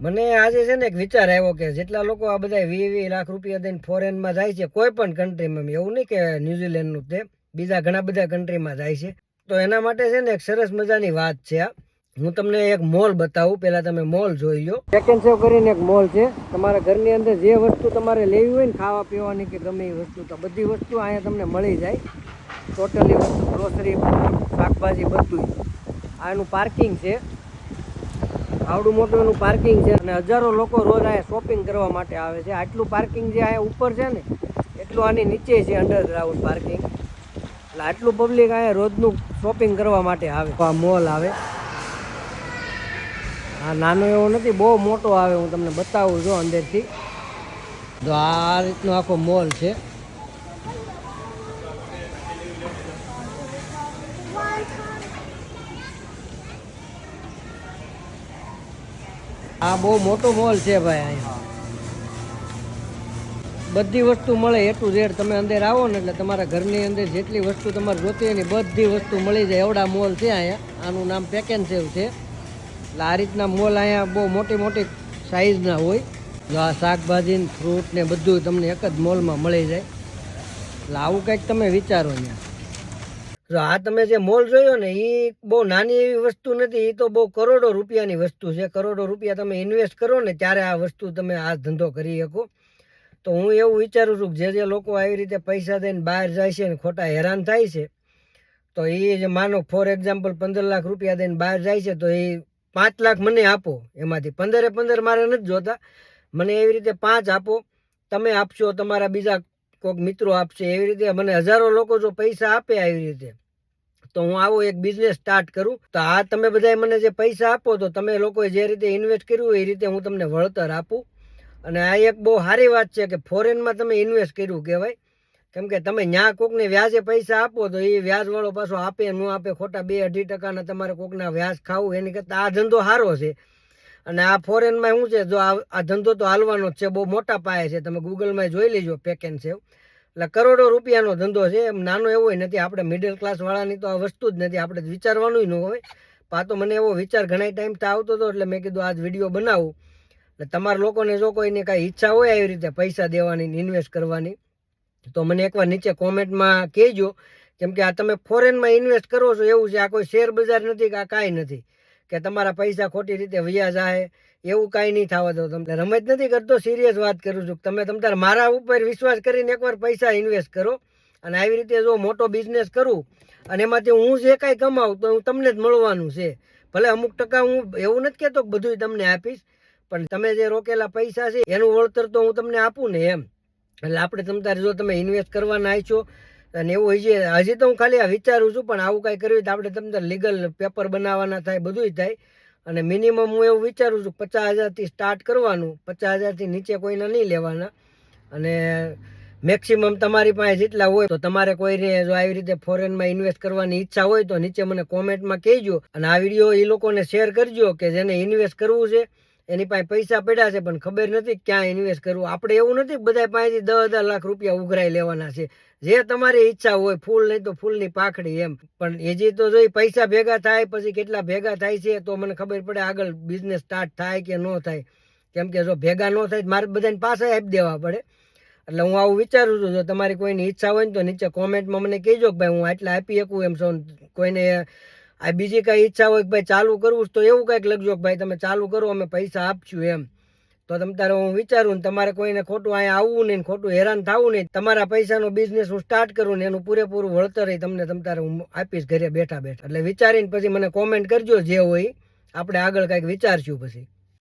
મને આજે છે ને એક વિચાર આવ્યો કે જેટલા લોકો આ બધા વી વી લાખ રૂપિયા દઈને ફોરેનમાં જાય છે, કોઈ પણ કન્ટ્રીમાં એવું નહીં કે ન્યુઝીલેન્ડનું તે, બીજા ઘણા બધા કન્ટ્રીમાં જાય છે. તો એના માટે છે ને એક સરસ મજાની વાત છે આ. હું તમને એક મોલ બતાવું, પહેલાં તમે મોલ જોઈ લો. સેકન્ડ સેવ કરીને એક મોલ છે. તમારા ઘરની અંદર જે વસ્તુ તમારે લેવી હોય ને, ખાવા પીવાની કે ગમે એ વસ્તુ, તો બધી વસ્તુ અહીંયા તમને મળી જાય. ટોટલી વસ્તુ ગ્રોસરી શાકભાજી બધું આનું પાર્કિંગ છે. આવડું મોટું એનું પાર્કિંગ છે અને હજારો લોકો રોજ અહીંયા શોપિંગ કરવા માટે આવે છે. આટલું પાર્કિંગ જે અહીંયા ઉપર છે ને, એટલું આની નીચે છે અંડરગ્રાઉન્ડ પાર્કિંગ એટલે આટલું પબ્લિક અહીંયા રોજનું શોપિંગ કરવા માટે આવે. આ મોલ આવે. આ નાનો એવો નથી, બહુ મોટો આવે, હું તમને બતાવું છું અંદરથી. તો આ રીતનો આખો મોલ છે. આ બહુ મોટો મોલ છે ભાઈ અહીંયા. બધી વસ્તુ મળે એ ટુ ઝેડ તમે અંદર આવો ને એટલે તમારા ઘરની અંદર જેટલી વસ્તુ તમારે જોતી હોય ને બધી વસ્તુ મળી જાય. એવડા મોલ છે અહીંયા. આનું નામ પેક એન્ડ સેવ છે. એટલે આ રીતના મોલ અહીંયા બહુ મોટી મોટી સાઇઝના હોય. જો આ શાકભાજી ને ફ્રૂટ ને બધું તમને એક જ મોલમાં મળી જાય. એટલે આવું કંઈક તમે વિચારો ત્યાં જો આ તમે જે મોલ જોયો ને એ બહુ નાની એવી વસ્તુ નથી એ તો બહુ કરોડો રૂપિયાની વસ્તુ છે. કરોડો રૂપિયા તમે ઇન્વેસ્ટ કરો ને, ત્યારે આ વસ્તુ તમે આ ધંધો કરી શકો. તો હું એવું વિચારું છું કે જે જે લોકો આવી રીતે પૈસા દઈને બહાર જાય છે ને, ખોટા હેરાન થાય છે, તો એ જે માનો ફોર એક્ઝામ્પલ પંદર લાખ રૂપિયા દઈને બહાર જાય છે, તો એ પાંચ લાખ મને આપો. એમાંથી પંદરે પંદર મારે નથી જોતા. મને એવી રીતે પાંચ આપો. તમે આપશો, તમારા બીજા કોઈક મિત્રો આપશે એવી રીતે મને હજારો લોકો જો પૈસા આપે આવી રીતે, તો હું આવો એક બિઝનેસ સ્ટાર્ટ કરું. તો આ તમે બધાએ મને જે પૈસા આપો, તો તમે લોકોએ જે રીતે ઇન્વેસ્ટ કર્યું એ રીતે હું તમને વળતર આપું. અને આ એક બહુ સારી વાત છે કે ફોરેનમાં તમે ઇન્વેસ્ટ કર્યું કહેવાય. કેમ કે તમે ન્યા કોકને વ્યાજે પૈસા આપો, તો એ વ્યાજવાળો પાછો આપે ન આપે ખોટા બે અઢી ટકાના તમારે કોકના વ્યાજ ખાવું, એની કરતાં આ ધંધો સારો છે. અને આ ફોરેનમાં શું છે, જો આ ધંધો તો હાલવાનો જ છે, બહુ મોટા પાયે છે, તમે ગૂગલમાં જોઈ લેજો પેક સેવ એટલે કરોડો રૂપિયાનો ધંધો છે, એમ નાનો એવો નથી, આપણે મિડલ ક્લાસવાળાની તો આ વસ્તુ જ નથી, આપણે વિચારવાનું ન હોય. પા તો મને એવો વિચાર ઘણા ટાઈમથી આવતો હતો, એટલે મેં કીધું આજ વીડિયો બનાવું. એટલે તમારા લોકોને જો કોઈને કાંઈ ઈચ્છા હોય આવી રીતે પૈસા દેવાની ઇન્વેસ્ટ કરવાની, તો મને એકવાર નીચે કોમેન્ટમાં કહેજો. કેમ કે આ તમે ફોરેનમાં ઇન્વેસ્ટ કરો છો, એવું છે, આ કોઈ શેર બજાર નથી, કે આ કાંઈ નથી. કે તમારા પૈસા ખોટી રીતે વ્યાજ જાય, એવું કાંઈ નહીં થવા દો તમને રમત નથી કરતો સિરિયસ વાત કરું છું તમે તમ તાર મારા ઉપર વિશ્વાસ કરીને એકવાર પૈસા ઇન્વેસ્ટ કરો અને આવી રીતે જો મોટો બિઝનેસ કરું અને એમાંથી હું જે કાંઈ કમાવું તો હું તમને જ મળવાનું છે. ભલે અમુક ટકા હું એવું નથી કહેતો કે બધું તમને આપીશ, પણ તમે જે રોકેલા પૈસા છે એનું વળતર તો હું તમને આપું ને એમ. એટલે આપણે તમ તારે જો તમે ઇન્વેસ્ટ કરવાના આવીશો અને એવું છે, હજી તો હું ખાલી આ વિચારું છું, પણ આવું કાંઈ કર્યું તો આપણે તમને લીગલ પેપર બનાવવાના થાય, બધુંય થાય. અને મિનિમમ હું એવું વિચારું છું, પચાસ હજારથી સ્ટાર્ટ કરવાનું, પચાસ હજારથી નીચે કોઈને નહીં લેવાના. અને મેક્સિમમ તમારી પાસે જેટલા હોય તો તમારે કોઈને જો આવી રીતે ફોરેનમાં ઇન્વેસ્ટ કરવાની ઈચ્છા હોય તો નીચે મને કોમેન્ટમાં કહેજો. અને આ વીડિયો એ લોકોને શેર કરજો કે જેને ઇન્વેસ્ટ કરવું છે એની પાસે પૈસા પડ્યા છે, પણ ખબર નથી ક્યાં ઇન્વેસ્ટ કરવું. આપણે એવું નથી બધા પાસેથી દસ હજાર લાખ રૂપિયા ઉઘરાઈ લેવાના છે. જે તમારી ઈચ્છા હોય, ફૂલ નહીં તો ફૂલની પાખડી એમ. પણ એ જે તો જોઈ પૈસા ભેગા થાય, પછી કેટલા ભેગા થાય છે, તો મને ખબર પડે આગળ બિઝનેસ સ્ટાર્ટ થાય કે ન થાય. કેમ કે જો ભેગા ન થાય મારે બધાને પાછા આપી દેવા પડે. એટલે હું આવું વિચારું છું, જો તમારી કોઈની ઈચ્છા હોય ને તો નીચે કોમેન્ટમાં મને કહેજો કે ભાઈ હું આટલા આપી શકું એમ. છો કોઈને આ બીજી કાંઈ ઈચ્છા હોય કે ભાઈ ચાલુ કરવું તો એવું કાંઈક લખજો કે ભાઈ તમે ચાલુ કરો, અમે પૈસા આપશું એમ. તો તમ, તારે હું વિચારું ને તમારે કોઈને ખોટું અહીંયા આવવું નહીં ખોટું હેરાન થવું નહીં. તમારા પૈસાનો બિઝનેસ હું સ્ટાર્ટ કરું ને એનું પૂરેપૂરું વળતર તમને તમ તારે હું આપીશ ઘરે બેઠા બેઠા. એટલે વિચારીને પછી મને કોમેન્ટ કરજો, જે હોય આપણે આગળ કાંઈક વિચારશું પછી.